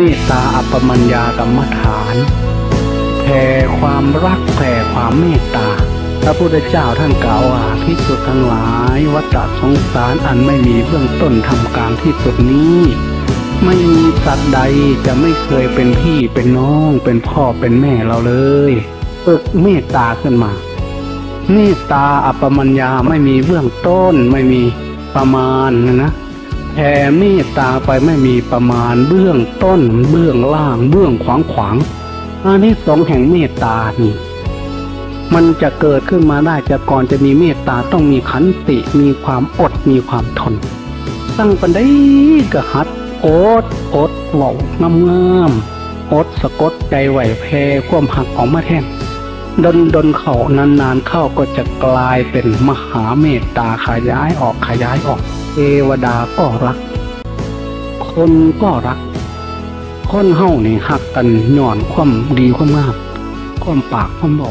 เมตตาอัปมัญญากรรมฐานแผ่ความรักแผ่ความเมตตา พระพุทธเจ้าท่านกล่าวว่าที่สุดทั้งหลายวัฏสงสารอันไม่มีเบื้องต้นทำกลางที่สุดนี้ ไม่มีสัตว์ใดจะไม่เคยเป็นพี่เป็นน้อง เป็นพ่อเป็นแม่เราเลยฝึกเมตตาขึ้นมา เมตตาอัปมัญญาไม่มีเบื้องต้นไม่มีประมาณนะนะ ผ่เมตตาไปไม่มีประมาณเบื้องต้นเบื้องล่างเบื้องขวางขวางอันที่สองแห่งเมตตานี่มันจะเกิดขึ้นมาได้จะก่อนจะมีเมตตาต้องมีขันติมีความอดมีความทน ตั้งปันได้กะหัดอดอดเหว้างามงามอดสะกดใจไหวแพ้ความหักออกมาแท่งดนดนเขานานๆเข้าก็จะกลายเป็นมหาเมตตาขยายออกขยายออก เทวดาก็รัก คนก็รัก คนเฮ้านี่หักกันหย่อนความดีความงามความปากความเบา